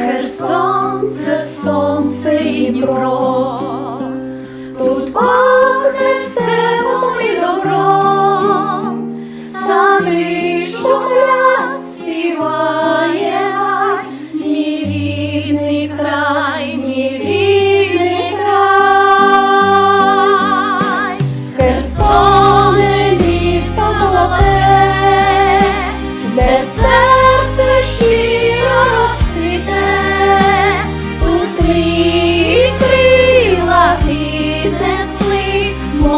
Херсон це сонце і Дніпро,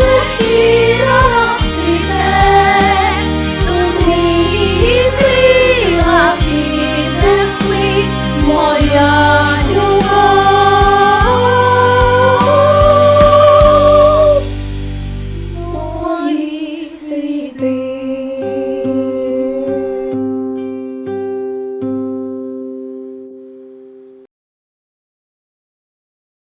自己